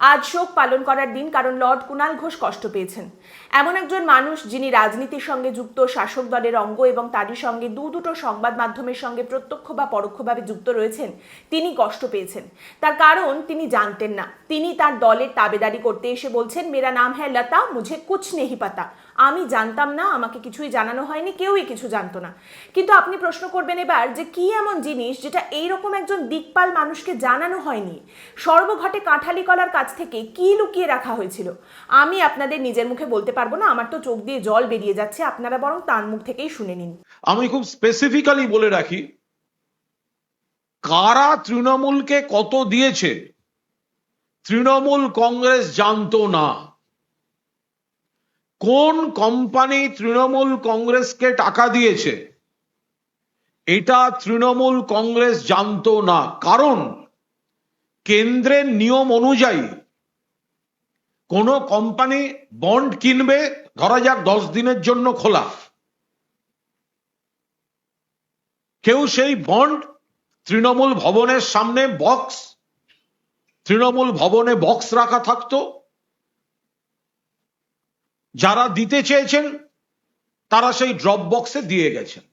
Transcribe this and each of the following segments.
আজ শোক পালন করার দিন কারণ লর্ড কুণাল ঘোষ কষ্ট পেয়েছেন। এমন একজন মানুষ যিনি রাজনীতির সঙ্গে যুক্ত, শাসক দলের অঙ্গ এবং তারই সঙ্গে দু দুটো সংবাদ মাধ্যমের সঙ্গে প্রত্যক্ষ বা পরোক্ষভাবে যুক্ত রয়েছেন, তিনি কষ্ট পেয়েছেন। তার কারণ তিনি জানতেন না। তিনি তার দলের তাবেদারি করতে এসে বলছেন, মেরা নাম হ্যাঁ লতা, মুঝে কুছ নেহি পাতা। আমি জানতাম না, আমাকে কিছুই জানানো হয়নি, কেউই কিছু জানতো না। কিন্তু আপনি প্রশ্ন করবেন এবার যে কি এমন জিনিস যেটা এইরকম একজন দিকপাল মানুষকে জানানো হয়নি? সর্বঘটে কাঁঠালি কলার কাছ থেকে কি লুকিয়ে রাখা হয়েছিল? আমি আপনাদের নিজের মুখে বলতে পারব না, আমার তো চোখ দিয়ে জল বেরিয়ে যাচ্ছে, আপনারা বরং তার মুখ থেকেই শুনে নিন। আমি খুব স্পেসিফিক্যালি বলে রাখি, কারা তৃণমূলকে কত দিয়েছে? তৃণমূল কংগ্রেস জানতো না। কোন কোম্পানি তৃণমূল কংগ্রেসকে টাকা দিয়েছে? এটা তৃণমূল কংগ্রেস জানতো না। কারণ কেন্দ্রের নিয়ম অনুযায়ী কোন কোম্পানি বন্ড কিনবে, ধরা যাক দশ দিনের জন্য খোলা। কেউ সেই বন্ড তৃণমূল ভবনের সামনে বক্স, তৃণমূল ভবনে বক্স রাখা থাকতো। যারা দিতে চেয়েছেন, তারা সেই ড্রপ বক্সে দিয়ে গেছেন।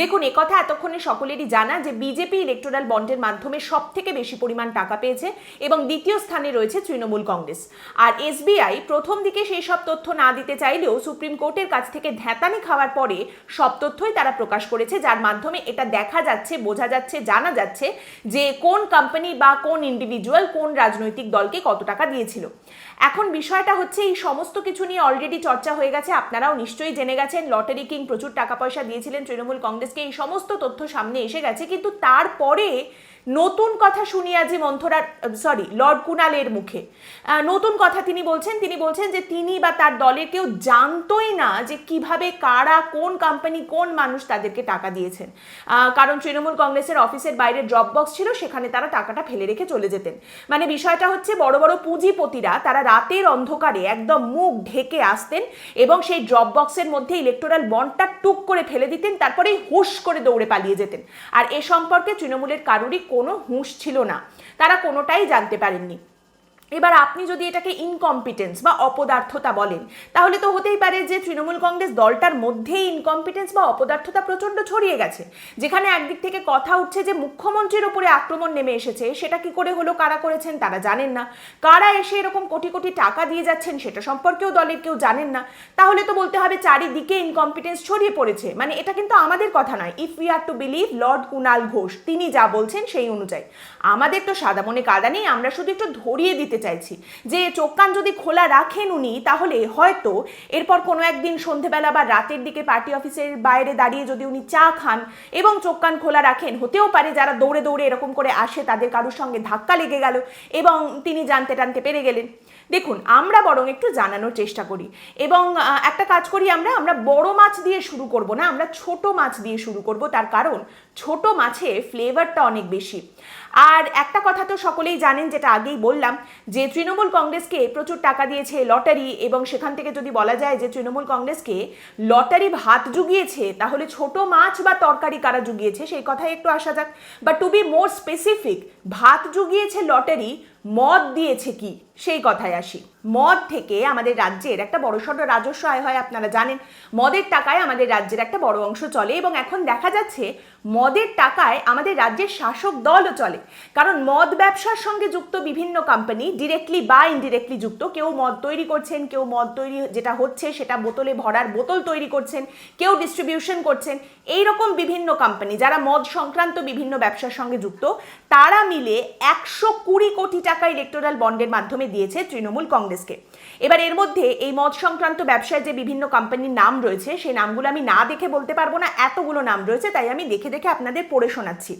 দেখুন একথা এতক্ষণে সকলেরই জানা যে বিজেপি ইলেকটোরাল বন্ডের মাধ্যমে সব থেকে বেশি পরিমাণ টাকা পেয়েছে এবং দ্বিতীয় স্থানে রয়েছে তৃণমূল কংগ্রেস। আর এসবিআই প্রথম দিকে সেই সব তথ্য না দিতে চাইলেও সুপ্রিম কোর্টের কাছ থেকে ধ্যাতানি খাওয়ার পরে সব তথ্যই তারা প্রকাশ করেছে, যার মাধ্যমে এটা দেখা যাচ্ছে, বোঝা যাচ্ছে, জানা যাচ্ছে যে কোন কোম্পানি বা কোন ইন্ডিভিজুয়াল কোন রাজনৈতিক দলকে কত টাকা দিয়েছিল। এখন বিষয়টা হচ্ছে এই সমস্ত কিছু নিয়ে অলরেডি চর্চা হয়ে গেছে, আপনারাও নিশ্চয়ই জেনে গেছেন লটারি কিং প্রচুর টাকা পয়সা দিয়েছিলেন, তৃণমূল কংগ্রেসকে এই সমস্ত তথ্য সামনে এসে গেছে, কিন্তু তারপরে নতুন কথা শুনিয়া যে মন্থরার সরি লর্ড কুনালের মুখে। নতুন কথা তিনি বলছেন তিনি বলছেন যে তিনি বা তার দলের কেউ জানতোই না যে কীভাবে, কারা, কোন কোম্পানি কোন মানুষ তাদেরকে টাকা দিয়েছেন। কারণ তৃণমূল কংগ্রেসের অফিসের বাইরে ড্রপ বক্স ছিল, সেখানে তারা টাকাটা ফেলে রেখে চলে যেতেন। মানে বিষয়টা হচ্ছে বড় বড় পুঁজিপতিরা, তারা রাতের অন্ধকারে একদম মুখ ঢেকে আসতেন এবং সেই ড্রপ বক্সের মধ্যে ইলেকটোরাল বন্ডটা টুক করে ফেলে দিতেন তারপরে হুশ করে দৌড়ে পালিয়ে যেতেন। আর এ সম্পর্কে তৃণমূলের কারোরই কোনো হুঁশ ছিল না। তারা কোনোটাই জানতে পারেননি। এবার আপনি যদি এটাকে ইনকম্পিটেন্স বা অপদার্থতা বলেন, তাহলে তো হতেই পারে যে তৃণমূল কংগ্রেস দলটার মধ্যেই ইনকম্পিটেন্স বা অপদার্থতা প্রচণ্ড ছড়িয়ে গেছে, যেখানে একদিক থেকে কথা উঠছে যে মুখ্যমন্ত্রীর ওপরে আক্রমণ নেমে এসেছে, সেটা কি করে হলো, কারা করেছেন তারা জানেন না। কারা এসে এরকম কোটি কোটি টাকা দিয়ে যাচ্ছেন, সেটা সম্পর্কেও দলের কেউ জানেন না। তাহলে তো বলতে হবে চারিদিকে ইনকম্পিটেন্স ছড়িয়ে পড়েছে। মানে এটা কিন্তু আমাদের কথা নয়। If we are to believe lord Kunal Ghosh তিনি যা বলছেন সেই অনুযায়ী। আমাদের তো সাদা মনে কাদা নেই, আমরা শুধু একটু ধরিয়ে দিতে চাইছি। যে চোখ কান যদি খোলা রাখেন উনি, তাহলে হয়তো এরপর কোনো একদিন সন্ধেবেলা বা রাতের দিকে পার্টি অফিসের বাইরে দাঁড়িয়ে যদি উনি চা খান এবং চোখ কান খোলা রাখেন, হতেও পারে যারা দৌড়ে দৌড়ে এরকম করে আসে, তাদের কারোর সঙ্গে ধাক্কা লেগে গেল এবং তিনি জানতে টানতে পেরে গেলেন। দেখুন, আমরা বরং একটু জানানোর চেষ্টা করি এবং একটা কাজ করি আমরা আমরা বড় মাছ দিয়ে শুরু করব না, আমরা ছোট মাছ দিয়ে শুরু করব। তার কারণ ছোট মাছে ফ্লেভারটা অনেক বেশি। আর একটা কথা তো সকলেই জানেন, যেটা আগেই বললাম, যে তৃণমূল কংগ্রেসকে প্রচুর টাকা দিয়েছে লটারি, এবং সেখান থেকে যদি বলা যায় যে তৃণমূল কংগ্রেসকে লটারি ভাত জুগিয়েছে, তাহলে ছোট মাছ বা তরকারি কারা জুগিয়েছে, সেই কথাই একটু আসা যাক। বা টু বি মোর স্পেসিফিক ভাত জুগিয়েছে লটারি, মদ দিয়েছে কি? সেই কথায় আসি। মদ থেকে আমাদের রাজ্যের একটা বড়সড় রাজস্ব আয় হয়, আপনারা জানেন। মদের টাকায় আমাদের রাজ্যের একটা বড় অংশ চলে এবং এখন দেখা যাচ্ছে মদের টাকায় আমাদের রাজ্যের শাসক দলও চলে। কারণ মদ ব্যবসার সঙ্গে যুক্ত বিভিন্ন কোম্পানি ডিরেক্টলি বা ইনডিরেক্টলি যুক্ত, কেউ মদ তৈরি করছেন, কেউ মদ তৈরি যেটা হচ্ছে সেটা বোতলে ভরার বোতল তৈরি করছেন, কেউ ডিস্ট্রিবিউশন করছেন এই রকম বিভিন্ন কোম্পানি যারা মদ সংক্রান্ত বিভিন্ন ব্যবসার সঙ্গে যুক্ত, তারা মিলে একশো কুড়ি কোটি টাকা ইলেকটোরাল বন্ডের মাধ্যমে দিয়েছে তৃণমূল কংগ্রেসকে এবার এর মধ্যে এই মদ সংক্রান্ত ব্যবসায় যে বিভিন্ন কোম্পানির নাম রয়েছে, সেই নামগুলো আমি না দেখে বলতে পারব না, এতগুলো নাম রয়েছে, তাই আমি দেখে দেখে আপনাদের পড়ে শোনাচ্ছি।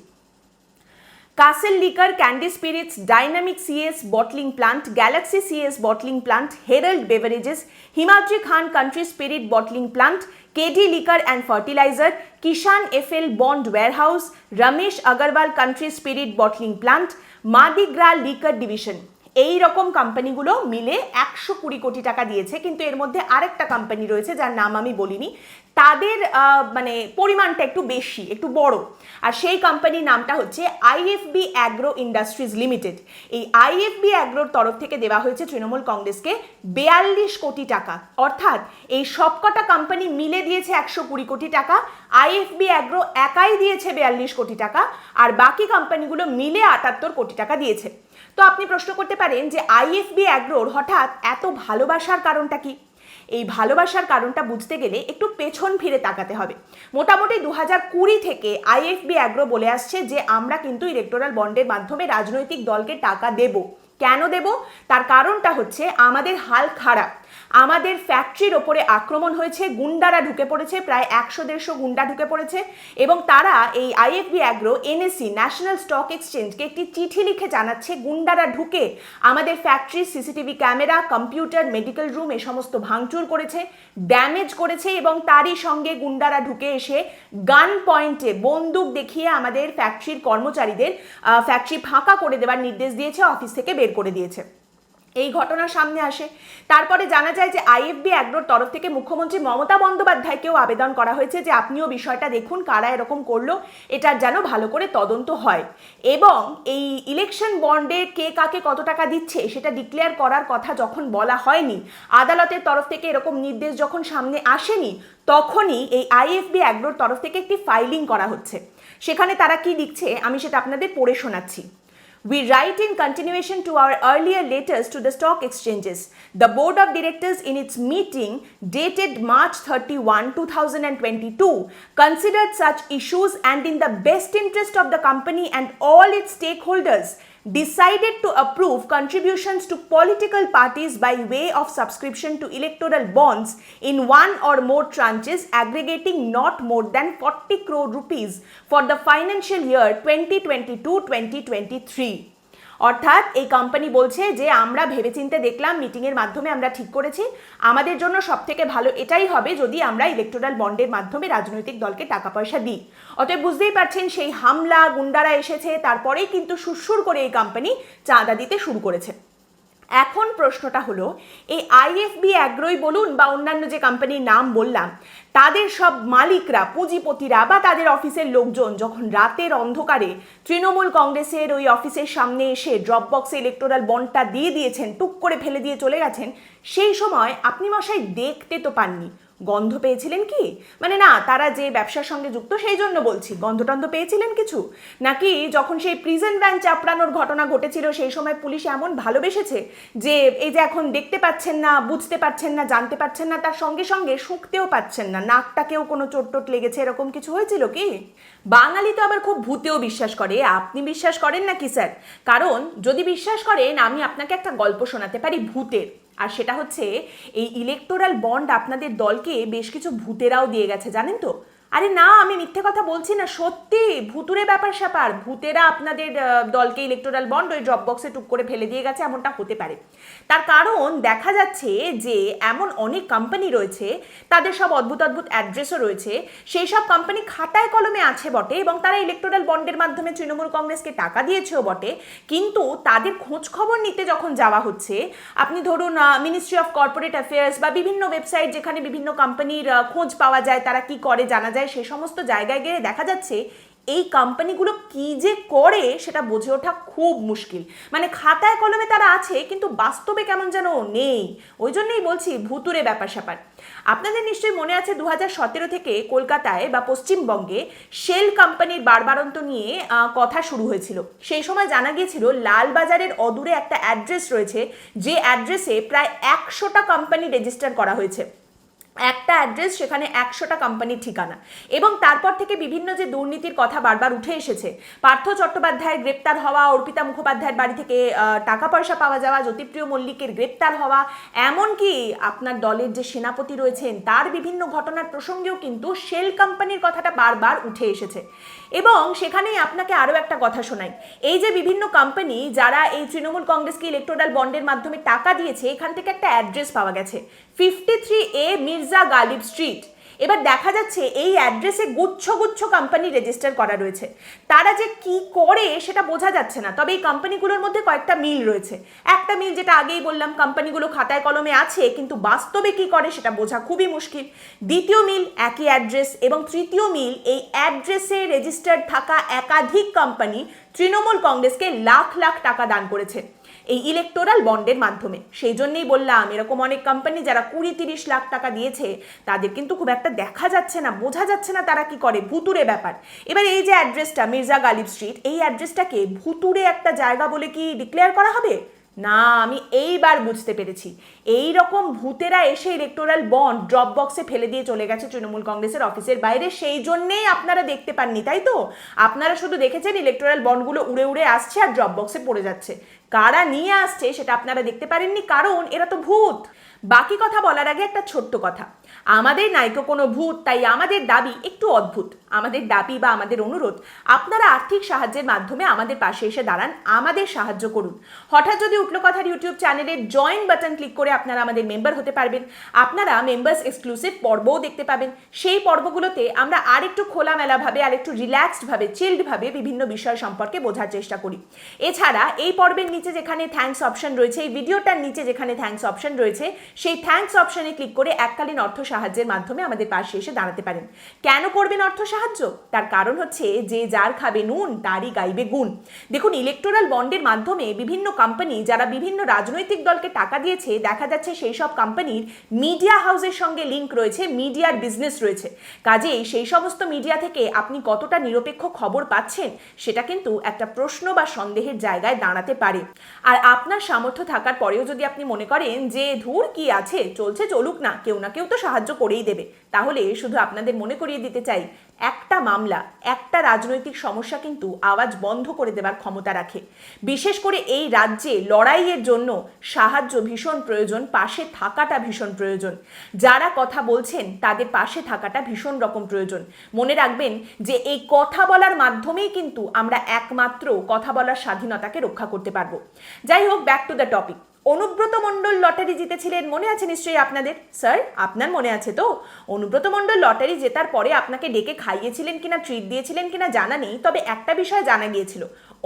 Castle liquor, Candy spirits, Dynamic CS bottling plant, Galaxy CS bottling plant, Herald beverages, Himadri Khan country spirit bottling plant, KD liquor and fertiliser Kishan FL bond warehouse Ramesh Agarwal country spirit bottling plant, মাদিগ্রা liquor division. এই রকম কোম্পানিগুলো মিলে একশো কুড়ি কোটি টাকা দিয়েছে, কিন্তু এর মধ্যে আরেকটা কোম্পানি রয়েছে যার নাম আমি বলিনি। তাদের মানে পরিমাণটা একটু বেশি, একটু বড়। আর সেই কোম্পানির নামটা হচ্ছে আইএফবি অ্যাগ্রো ইন্ডাস্ট্রিজ লিমিটেড এই আইএফবি অ্যাগ্রোর তরফ থেকে দেওয়া হয়েছে তৃণমূল কংগ্রেসকে বেয়াল্লিশ কোটি টাকা। অর্থাৎ এই সবকটা কোম্পানি মিলে দিয়েছে একশো কুড়ি কোটি টাকা আইএফবি অ্যাগ্রো একাই দিয়েছে বেয়াল্লিশ কোটি টাকা, আর বাকি কোম্পানিগুলো মিলে আটাত্তর কোটি টাকা দিয়েছে। তো আপনি প্রশ্ন করতে পারেন যে আইএফবি অ্যাগ্রোর হঠাৎ এত ভালোবাসার কারণটা কি? এই ভালোবাসার কারণটা বুঝতে গেলে একটু পেছন ফিরে তাকাতে হবে। মোটামুটি দু হাজার কুড়ি থেকে আইএফবি অ্যাগ্রো বলে আসছে যে আমরা কিন্তু ইলেকটোরাল বন্ডের মাধ্যমে রাজনৈতিক দলকে টাকা দেব। কেন দেব? তার কারণটা হচ্ছে আমাদের হাল খারাপ। আমাদের ফ্যাক্টরির ওপরে আক্রমণ হয়েছে, গুন্ডারা ঢুকে পড়েছে, প্রায় একশো দেড়শো গুন্ডা ঢুকে পড়েছে এবং তারা এই IFB agro NSC national stock এক্সচেঞ্জকে একটি চিঠি লিখে জানাচ্ছে, গুন্ডারা ঢুকে আমাদের factory CCTV camera computer medical room এ সমস্ত ভাঙচুর করেছে ড্যামেজ করেছে এবং তারই সঙ্গে গুন্ডারা ঢুকে এসে গান পয়েন্টে বন্দুক দেখিয়ে আমাদের ফ্যাক্টরির কর্মচারীদের ফ্যাক্টরি ফাঁকা করে দেওয়ার নির্দেশ দিয়েছে অফিস থেকে বের করে দিয়েছে। এই ঘটনা সামনে আসে। তারপরে জানা যায় যে আইএফবি অ্যাগ্রোর তরফ থেকে মুখ্যমন্ত্রী মমতা বন্দ্যোপাধ্যায়কেও আবেদন করা হয়েছে যে আপনিও বিষয়টা দেখুন, কারা এরকম করল এটার যেন ভালো করে তদন্ত হয়। এবং এই ইলেকশন বন্ডে কে কাকে কত টাকা দিচ্ছে, সেটা ডিক্লেয়ার করার কথা যখন বলা হয়নি, আদালতের তরফ থেকে এরকম নির্দেশ যখন সামনে আসেনি, তখনই এই আইএফবি অ্যাগ্রোর তরফ থেকে একটি ফাইলিং করা হচ্ছে। সেখানে তারা কি লিখছে, আমি সেটা আপনাদের পড়ে শোনাচ্ছি। We write in continuation to our earlier letters to the stock exchanges. The board of directors, in its meeting dated March 31, 2022, considered such issues and, in the best interest of the company and all its stakeholders, decided to approve contributions to political parties by way of subscription to electoral bonds in one or more tranches aggregating not more than 40 crore rupees for the financial year 2022-2023 অর্থাৎ এই company বলছে যে, আমরা ভেবেচিন্তে দেখলাম মিটিংয়ের মাধ্যমে আমরা ঠিক করেছি। আমাদের জন্য সব থেকে ভালো এটাই হবে যদি আমরা ইলেকট্রাল বন্ডের মাধ্যমে রাজনৈতিক দলকে টাকা পয়সা দিই। অতএব বুঝতেই পারছেন, সেই হামলা, গুন্ডারা এসেছে, তারপরেই কিন্তু সুরসুর করে এই কোম্পানি চাঁদা দিতে শুরু করেছে। এখন প্রশ্নটা হলো, এই আইএফবি অ্যাগ্রোই বলুন বা অন্যান্য যে কোম্পানির নাম বললাম, তাদের সব মালিকরা, পুঁজিপতিরা বা তাদের অফিসের লোকজন যখন রাতের অন্ধকারে তৃণমূল কংগ্রেসের ওই অফিসের সামনে এসে ড্রপ বক্সে ইলেকটোরাল বন্ডটা দিয়ে দিয়েছেন, টুক করে ফেলে দিয়ে চলে গেছেন, সেই সময় আপনি মশাই দেখতে তো পাননি। গন্ধ পেয়েছিলেন কি? মানে না, তারা যে ব্যবসার সঙ্গে যুক্ত সেই জন্য বলছি গন্ধ টন্ধ পেয়েছিলেন কিছু? নাকি যখন সেই প্রিজন ভ্যান চাপড়ানোর ঘটনা ঘটেছিল, সেই সময় পুলিশ এমন ভালোবেসেছে যে, এই যে এখন দেখতে পাচ্ছেন না, বুঝতে পারছেন না, জানতে পারছেন না, তার সঙ্গে সঙ্গে শুঁকতেও পাচ্ছেন না, নাকটাকেও কোনো চোট টোট লেগেছে, এরকম কিছু হয়েছিল কি? বাঙালি তো আবার খুব ভূতেও বিশ্বাস করে, আপনি বিশ্বাস করেন না কি স্যার? কারণ যদি বিশ্বাস করেন, আমি আপনাকে একটা গল্প শোনাতে পারি ভূতের। আর সেটা হচ্ছে, এই ইলেকটোরাল বন্ড আপনাদের দলকে বেশ কিছু ভূতেরাও দিয়ে গেছে, জানেন তো? আরে না, আমি মিথ্যে কথা বলছি না, সত্যি ভুতুরে ব্যাপার স্যাপার। ভূতেরা আপনাদের দলকে ইলেকট্রাল বন্ড ওই ড্রপ বক্সে টুক করে ফেলে দিয়ে গেছে, এমনটা হতে পারে। তার কারণ দেখা যাচ্ছে যে, এমন অনেক কোম্পানি রয়েছে, তাদের সব অদ্ভুত অদ্ভুত অ্যাড্রেসও রয়েছে, সেই সব কোম্পানি খাতায় কলমে আছে বটে, এবং তারা ইলেকটোরাল বন্ডের মাধ্যমে তৃণমূল কংগ্রেসকে টাকা দিয়েছেও বটে, কিন্তু তাদের খোঁজ খবর নিতে যখন যাওয়া হচ্ছে, আপনি ধরুন মিনিস্ট্রি অফ কর্পোরেট অ্যাফেয়ার্স বা বিভিন্ন ওয়েবসাইট যেখানে বিভিন্ন কোম্পানির খোঁজ পাওয়া যায়, তারা কি করে জানা যায় সে সমস্ত জায়গায় গেলে দেখা যাচ্ছে এই কোম্পানিগুলো কি যে করে সেটা বুঝে ওঠা খুব মুশকিল। মানে খাতায় কলমে তারা আছে, কিন্তু বাস্তবে কেমন যেন নেই। ওই জন্যই বলছি ভুতুরে ব্যাপার স্যাপার আপনাদের নিশ্চয়ই মনে আছে দু সতেরো থেকে কলকাতায় বা পশ্চিমবঙ্গে শেল কোম্পানির বারবারন্ত নিয়ে কথা শুরু হয়েছিল। সেই সময় জানা গিয়েছিল লালবাজারের অদূরে একটা অ্যাড্রেস রয়েছে, যে অ্যাড্রেসে প্রায় একশোটা কোম্পানি রেজিস্টার করা হয়েছে। একটা অ্যাড্রেস সেখানে একশোটা কোম্পানির ঠিকানা। এবং তারপর থেকে বিভিন্ন যে দুর্নীতির কথা বারবার উঠে এসেছে, পার্থ চট্টোপাধ্যায়ের গ্রেপ্তার হওয়া, অর্পিতা মুখোপাধ্যায়ের বাড়ি থেকে টাকা পয়সা পাওয়া যাওয়া, জ্যোতিপ্রিয় মল্লিকের গ্রেপ্তার হওয়া, এমনকি আপনার দলের যে সেনাপতি রয়েছেন, তার বিভিন্ন ঘটনার প্রসঙ্গেও কিন্তু শেল কোম্পানির কথাটা বারবার উঠে এসেছে। এবং সেখানেই আপনাকে আরও একটা কথা শোনাই। এই যে বিভিন্ন কোম্পানি যারা এই তৃণমূল কংগ্রেসকে ইলেকট্রোডাল বন্ডের মাধ্যমে টাকা দিয়েছে, এখান থেকে একটা অ্যাড্রেস পাওয়া গেছে। Fifty three A Mirza Ghalib street এবার দেখা যাচ্ছে এই অ্যাড্রেসে গুচ্ছ গুচ্ছ কোম্পানি রেজিস্টার করা রয়েছে। তারা যে কি করে সেটা বোঝা যাচ্ছে না। তবে এই কোম্পানিগুলোর মধ্যে কয়েকটা মিল রয়েছে। একটা মিল যেটা আগেই বললাম কোম্পানিগুলো খাতায় কলমে আছে, কিন্তু বাস্তবে কি করে সেটা বোঝা খুবই মুশকিল। দ্বিতীয় মিল একই অ্যাড্রেস এবং তৃতীয় মিল এই অ্যাড্রেসে রেজিস্টার্ড থাকা একাধিক কোম্পানি তৃণমূল কংগ্রেসকে লাখ লাখ টাকা দান করেছে এই ইলেকটোরাল বন্ডের মাধ্যমে। সেই জন্যই বললাম, এরকম অনেক কোম্পানি যারা কুড়ি তিরিশ লাখ টাকা দিয়েছে, তাদের কিন্তু খুব একটা দেখা যাচ্ছে না, বোঝা যাচ্ছে না তারা কি করে ভুতুরে ব্যাপার। এবার এই যে অ্যাড্রেসটা মির্জা গালিব স্ট্রিট এই অ্যাড্রেসটাকে ভুতুরে একটা জায়গা বলে কি ডিক্লেয়ার করা হবে? না, আমি এইবার বুঝতে পেরেছি। এই রকম ভূতেরা এসে ইলেকটোরাল বন্ড ড্রপ বক্সে ফেলে দিয়ে চলে গেছে তৃণমূল কংগ্রেসের অফিসের বাইরে, সেই জন্যেই আপনারা দেখতে পাননি, তাই তো? আপনারা শুধু দেখেছেন ইলেকটোরাল বন্ডগুলো উড়ে উড়ে আসছে আর ড্রপ বক্সে পড়ে যাচ্ছে। কারা নিয়ে আসছে সেটা আপনারা দেখতে পারেননি, কারণ এরা তো ভূত। বাকি কথা বলার আগে একটা ছোট্ট কথা। আমাদের নাইকো কোনো ভূত, তাই আমাদের দাবি একটু অদ্ভুত। আমাদের দাবি বা আমাদের অনুরোধ, আপনারা আর্থিক সাহায্যের মাধ্যমে আমাদের পাশে এসে দাঁড়ান, আমাদের সাহায্য করুন। হঠাৎ যদি উঠল কথার ইউটিউব চ্যানেলের জয়েন বাটন ক্লিক করে আপনারা আমাদের মেম্বার হতে পারবেন। আপনারা মেম্বার্স এক্সক্লুসিভ পর্বও দেখতে পাবেন। সেই পর্বগুলোতে আমরা আর একটু খোলামেলাভাবে আর একটু রিল্যাক্সডভাবে চিল্ডভাবে বিভিন্ন বিষয় সম্পর্কে বোঝার চেষ্টা করি। এছাড়া এই পর্বের নিচে যেখানে থ্যাঙ্কস অপশন রয়েছে, এই ভিডিওটার নিচে যেখানে থ্যাঙ্কস অপশন রয়েছে সেই থ্যাঙ্কস অপশনে ক্লিক করে এককালীন অর্থ সাহায্যের মাধ্যমে আমাদের পাশে এসে দাঁড়াতে পারেন। কেন করবেন অর্থ সাহায্য? তার কারণ হচ্ছে যে যার খাবে নুন, তারই গাইবে গুণ। দেখুন ইলেকটোরাল বন্ডের মাধ্যমে বিভিন্ন কোম্পানি যারা বিভিন্ন রাজনৈতিক দলকে টাকা দিয়েছে, দেখা যাচ্ছে সেই সব কোম্পানির মিডিয়া হাউসের সঙ্গে লিঙ্ক রয়েছে মিডিয়ার বিজনেস রয়েছে। কাজেই সেই সমস্ত মিডিয়া থেকে আপনি কতটা নিরপেক্ষ খবর পাচ্ছেন, সেটা কিন্তু একটা প্রশ্ন বা সন্দেহের জায়গায় দাঁড়াতে পারে। আর আপনার সামর্থ্য থাকার পরেও যদি আপনি মনে করেন যে, ধুর, কি আছে, চলছে চলুক না, কেউ না কেউ তো সাহায্য করেই দেবে। তাহলে শুধু আপনাদের মনে করিয়ে দিতে চাই, একটা মামলা, একটা রাজনৈতিক সমস্যা কিন্তু আওয়াজ বন্ধ করে দেবার ক্ষমতা রাখে। বিশেষ করে এই রাজ্যে লড়াইয়ের জন্য সাহায্য ভীষণ প্রয়োজন, পাশে থাকাটা ভীষণ প্রয়োজন। যারা কথা বলছেন, তাদের পাশে থাকাটা ভীষণ রকম প্রয়োজন। মনে রাখবেন যে এই কথা বলার মাধ্যমেই কিন্তু আমরা একমাত্র কথা বলার স্বাধীনতাকে রক্ষা করতে পারব। যাই হোক back to the topic Anubrata Mondal lottery জিতেছিলেন, মনে আছে নিশ্চয়ই আপনাদের? স্যার, আপনার মনে আছে তো? অনুব্রত মণ্ডল লটারি জেতার পরে আপনাকে ডেকে খাইয়েছিলেন কিনা, ট্রিট দিয়েছিলেন কিনা জানা নেই, তবে একটা বিষয় জানা গিয়েছিল।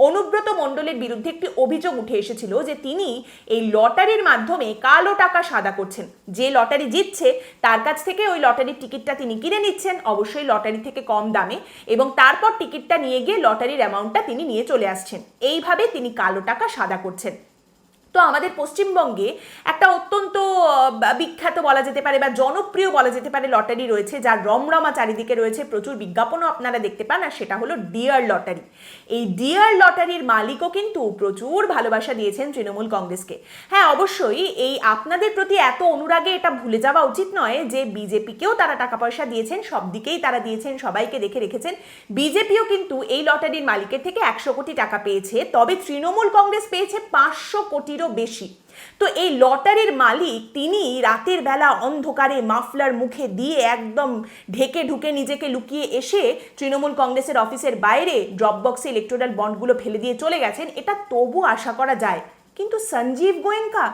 অনুব্রত মণ্ডলের বিরুদ্ধে একটি অভিযোগ উঠে এসেছিল যে তিনি এই লটারির মাধ্যমে কালো টাকা সাদা করছেন। যে লটারি জিতছে, তার কাছ থেকে ওই লটারির টিকিটটা তিনি কিনে নিচ্ছেন, অবশ্যই লটারি থেকে কম দামে, এবং তারপর টিকিটটা নিয়ে গিয়ে লটারির অ্যামাউন্টটা তিনি নিয়ে চলে আসছেন। এইভাবে তিনি কালো টাকা সাদা করছেন। তো আমাদের পশ্চিমবঙ্গে একটা অত্যন্ত বিখ্যাত বলা যেতে পারে বা জনপ্রিয় বলা যেতে পারে লটারি রয়েছে, যার রমরমা চারিদিকে রয়েছে। প্রচুর বিজ্ঞাপনও আপনারা দেখতে পান, আর সেটা হলো ডিয়ার লটারি। এই ডিয়ার লটারির মালিকও কিন্তু প্রচুর ভালোবাসা দিয়েছেন তৃণমূল কংগ্রেসকে। হ্যাঁ অবশ্যই এই আপনাদের প্রতি এত অনুরাগে এটা ভুলে যাওয়া উচিত নয় যে বিজেপিকেও তারা টাকা পয়সা দিয়েছেন, সব দিকেই তারা দিয়েছেন, সবাইকে দেখে রেখেছেন। বিজেপিও কিন্তু এই লটারির মালিকের থেকে একশো কোটি টাকা পেয়েছে, তবে তৃণমূল কংগ্রেস পেয়েছে পাঁচশো কোটিরও বেশি। তো এই লটারির মালিক তিনি রাতের বেলা অন্ধকারে মাফলার মুখে দিয়ে একদম ঢেকে ঢুকে নিজেকে লুকিয়ে এসে তৃণমূল কংগ্রেসের অফিসের বাইরে ড্রপ বক্সে ইলেকট্রাল বন্ডগুলো ফেলে দিয়ে চলে গেছেন। এটা তবু আশা করা যায় কিন্তু সঞ্জীব গোয়েঙ্কা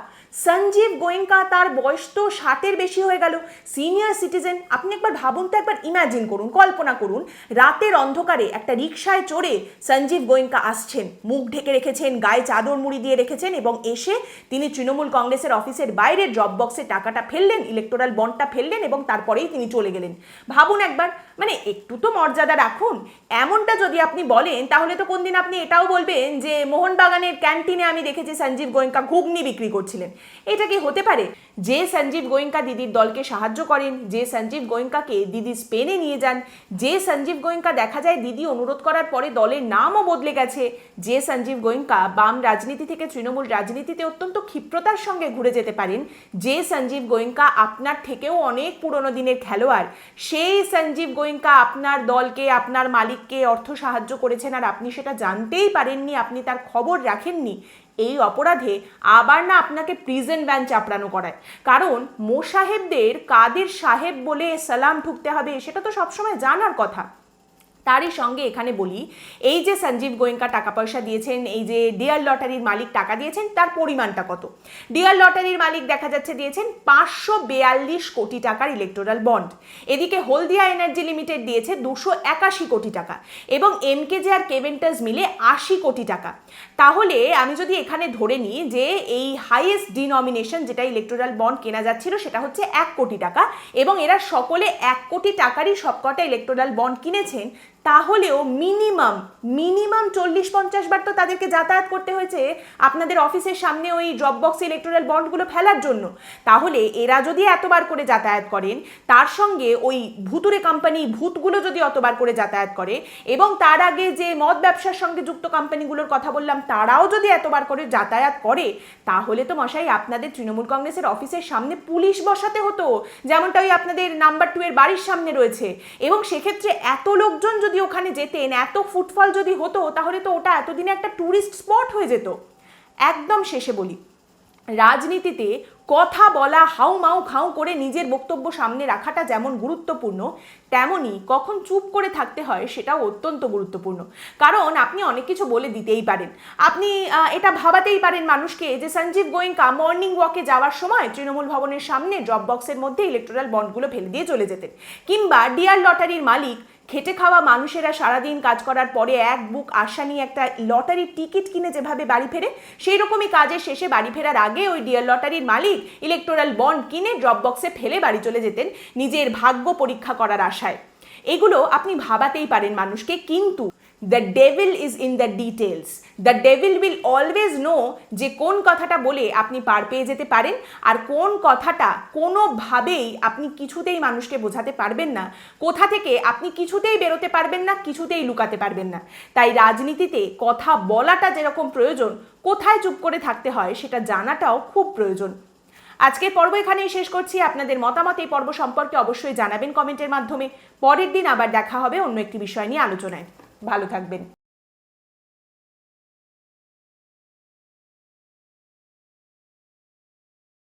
সঞ্জীব গোয়েঙ্কা তার বয়স তো ষাটের বেশি হয়ে গেল। সিনিয়র সিটিজেন আপনি একবার ভাবুন তো, একবার ইমাজিন করুন, কল্পনা করুন, রাতের অন্ধকারে একটা রিক্সায় চড়ে সঞ্জীব গোয়েঙ্কা আসছেন, মুখ ঢেকে রেখেছেন, গায়ে চাদর মুড়ি দিয়ে রেখেছেন এবং এসে তিনি তৃণমূল কংগ্রেসের অফিসের বাইরে ড্রপ বক্সে টাকাটা ফেললেন ইলেকটোরাল বন্ডটা ফেললেন এবং তারপরেই তিনি চলে গেলেন। ভাবুন একবার মানে একটু তো মর্যাদা রাখুন। এমনটা যদি আপনি বলেন, তাহলে তো কোনদিন আপনি এটাও বলবেন যে মোহনবাগানের ক্যান্টিনে আমি দেখেছি সঞ্জীব গোয়েঙ্কা ঘুগনি বিক্রি করছিলেন। এটা কি হতে পারে? যে সঞ্জীব গোয়েঙ্কা দিদির দলকে সাহায্য করেন, যে সঞ্জীব গোয়েঙ্কাকে দিদি স্পেনে নিয়ে যান, যে সঞ্জীব গোয়েঙ্কা দেখা যায় দিদি অনুরোধ করার পরে দলের নামও বদলে গেছে, যে সঞ্জীব গোয়েঙ্কা বাম রাজনীতি থেকে তৃণমূল রাজনীতিতে অত্যন্ত ক্ষিপ্রতার সঙ্গে ঘুরে যেতে পারেন, যে সঞ্জীব গোয়েঙ্কা আপনার থেকেও অনেক পুরনো দিনের খেলোয়াড়, সেই সঞ্জীব গোয়েঙ্কা আপনার দলকে, আপনার মালিককে অর্থ সাহায্য করেছেন আর আপনি সেটা জানতেই পারেননি, আপনি তার খবর রাখেননি, এই অপরাধে আবার না আপনাকে প্রিজেন্ট ব্যান চাপড়ানো করায়। কারণ মোসাহেবদের কাদের সাহেব বলে সালাম ঠুকতে হবে সেটা তো সবসময় জানার কথা। তারই সঙ্গে এখানে বলি, এই যে সঞ্জীব গোয়েঙ্কা টাকা পয়সা দিয়েছেন, এই যে ডিয়ার লটারির মালিক টাকা দিয়েছেন, তার পরিমাণটা কত? ডিয়ার লটারির মালিক দেখা যাচ্ছে দিয়েছেন পাঁচশো বেয়াল্লিশ কোটি টাকার ইলেকটোরাল বন্ড এদিকে হলদিয়া এনার্জি লিমিটেড দিয়েছে দুশো একাশি কোটি টাকা এবং এমকেজে আর কেভেন্টাস মিলে আশি কোটি টাকা। তাহলে আমি যদি এখানে ধরে নিই যে এই হাইয়েস্ট ডিনমিনেশন যেটা ইলেকটোরাল বন্ড কেনা যাচ্ছিল সেটা হচ্ছে এক কোটি টাকা এবং এরা সকলে এক কোটি টাকারই সবকটা ইলেকটোরাল বন্ড কিনেছেন তাহলেও মিনিমাম মিনিমাম চল্লিশ পঞ্চাশ বার তো তাদেরকে যাতায়াত করতে হয়েছে আপনাদের অফিসের সামনে ওই ড্রপ বক্স ইলেকট্রাল বন্ডগুলো ফেলার জন্য। তাহলে এরা যদি এতবার করে যাতায়াত করেন, তার সঙ্গে ওই ভুতুরে কোম্পানি ভূতগুলো যদি অতবার করে যাতায়াত করে এবং তার আগে যে মদ ব্যবসার সঙ্গে যুক্ত কোম্পানিগুলোর কথা বললাম, তারাও যদি এতবার করে যাতায়াত করে, তাহলে তো মশাই আপনাদের তৃণমূল কংগ্রেসের অফিসের সামনে পুলিশ বসাতে হতো। যেমনটা ওই আপনাদের নাম্বার টু এর বাড়ির সামনে রয়েছে। এবং সেক্ষেত্রে এত লোকজন যদি ওখানে যেতেন, এত ফুটফল যদি হতো, তাহলে তো ওটা এতদিনে একটা ট্যুরিস্ট স্পট হয়ে যেত। একদম শেষে বলি, রাজনীতিতে কথা বলা, হাউ মাউ খাউ করে নিজের বক্তব্য সামনে রাখাটা যেমন গুরুত্বপূর্ণ তেমনই কখন চুপ করে থাকতে হয় সেটাও অত্যন্ত গুরুত্বপূর্ণ। কারণ আপনি অনেক কিছু বলে দিতেই পারেন। আপনি এটা ভাবাতেই পারেন মানুষকে যে সঞ্জীব গোয়েঙ্কা মর্নিং ওয়াকে যাওয়ার সময় তৃণমূল ভবনের সামনে ড্রপ বক্সের মধ্যে ইলেকট্রাল বন্ডগুলো ফেলে দিয়ে চলে যেতেন। কিংবা ডিয়ার লটারির মালিক, খেটে খাওয়া মানুষেরা সারাদিন কাজ করার পরে এক বুক আশা নিয়ে একটা লটারির টিকিট কিনে যেভাবে বাড়ি ফেরে সেই রকমই কাজের শেষে বাড়ি ফেরার আগে ওই ডিয়ার লটারির মালিক ইলেকটোরাল বন্ড কিনে ড্রপ বক্সে ফেলে বাড়ি চলে যেতেন নিজের ভাগ্য পরীক্ষা করার আশায়। এগুলো আপনি ভাবাতেই পারেন মানুষকে, কিন্তু the devil is in the details the devil will always know যে কোন কথাটা বলে আপনি পার পেয়ে যেতে পারেন আর কোন কথাটা কোনোভাবেই আপনি কিছুতেই মানুষকে বোঝাতে পারবেন না। কোথা থেকে আপনি কিছুতেই বেরোতে পারবেন না, কিছুতেই লুকাতে পারবেন না। তাই রাজনীতিতে কথা বলাটা যেরকম প্রয়োজন, কোথায় চুপ করে থাকতে হয় সেটা জানাটাও খুব প্রয়োজন। আজকের পর্ব এখানেই শেষ করছি। আপনাদের মতামত এই পর্ব সম্পর্কে অবশ্যই জানাবেন কমেন্টের মাধ্যমে। পরের দিন আবার দেখা হবে অন্য একটি বিষয় নিয়ে আলোচনায়। ভালো থাকবেন।